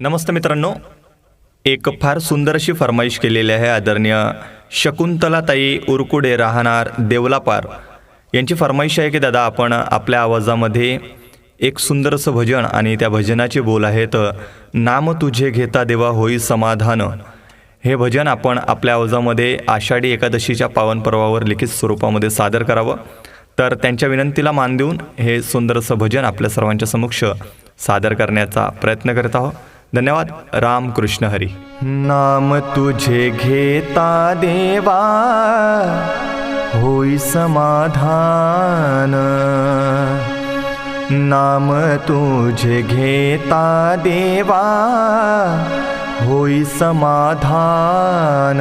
नमस्ते मित्रांनो. एक फार सुंदर अशी फरमाईश केलेली आहे आदरणीय शकुंतलाताई उरकुडे राहणार देवलापार. यांची फरमाईश आहे की दादा आपण आपल्या आवाजामध्ये एक सुंदरसं भजन आणि त्या भजनाचे बोल आहेत नाम तुझे घेता देवा होई समाधान. हे भजन आपण आपल्या आवाजामध्ये आषाढी एकादशीच्या पावनपर्वावर लिखित स्वरूपामध्ये सादर करावं. तर त्यांच्या विनंतीला मान देऊन हे सुंदरसं भजन आपल्या सर्वांच्या समक्ष सादर करण्याचा प्रयत्न करत आहोत. धन्यवाद. राम कृष्ण हरी. नाम तुझे घेता देवा होई समाधान. नाम तुझे घेता देवा होई समाधान.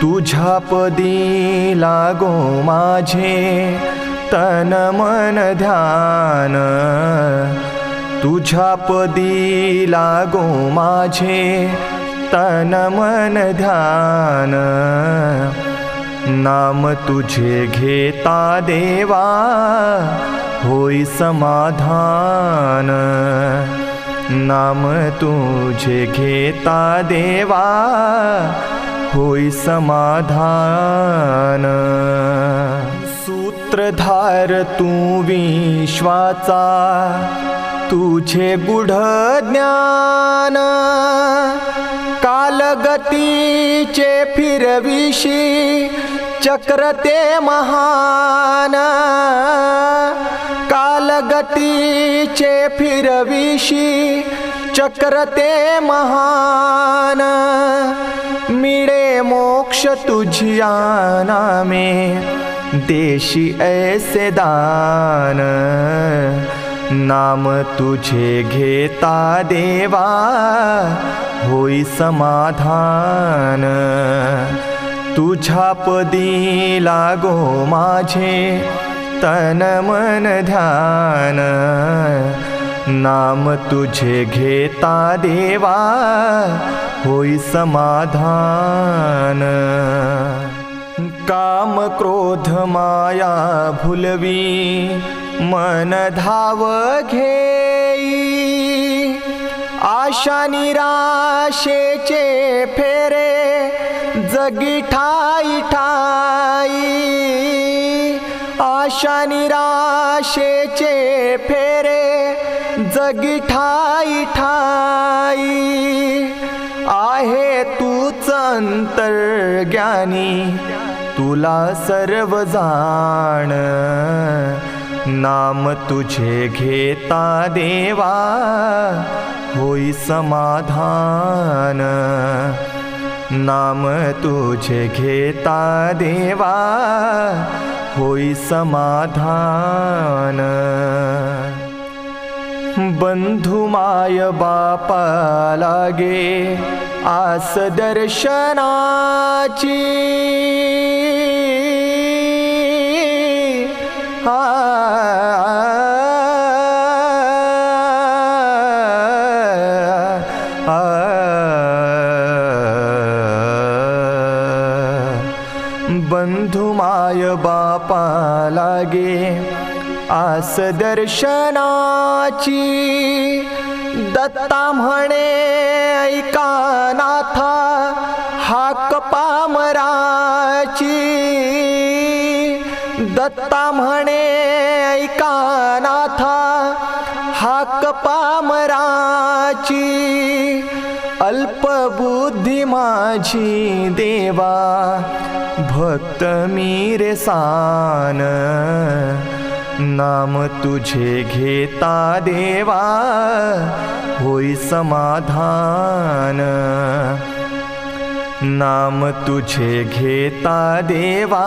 तुझ्या पदी लागो माझे तन मन ध्यान. तुझ्या पदी लागो माझे तन मन ध्यान. नाम तुझे घेता देवा होई समाधान. नाम तुझे घेता देवा होई समाधान. सूत्रधार तू विश्वाचा तुझे गुढ ज्ञान कालगतीचे फिरविशी चक्र ते महान कालगतीचे फिरविशी चक्र ते महान. मिळे मोक्ष तुझिया नामे देशी ऐसे दान. नाम तुझे घेता देवा होई समाधान. तुझ्या पदी लागो माझे तन मन ध्यान. नाम तुझे घेता देवा होई समाधान. काम क्रोध माया भुलवी मन धाव घेई. आशा निराशेचे फेरे जगी ठाई ठाई. आशा निराशेचे फेरे जगी ठाई ठाई. आहे तूच अंतर्ज्ञानी तुला सर्व जाण. नाम तुझे घेता देवा होई समाधान. नाम तुझे घेता देवा होई समाधान. बंधु माय बापा लागे आस दर्शनाची बंधू माय बापा लागे आस दर्शनाची दत्ता म्हणे ऐका. दत्ता म्हणे ऐका नाथा हाक पामराची अल्पबुद्धी माझी देवा भक्त मी रे सान नाम तुझे घेता देवा होई समाधान. नाम तुझे घेता देवा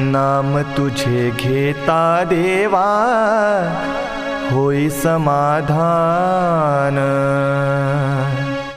नाम तुझे घेता देवा होई समाधान.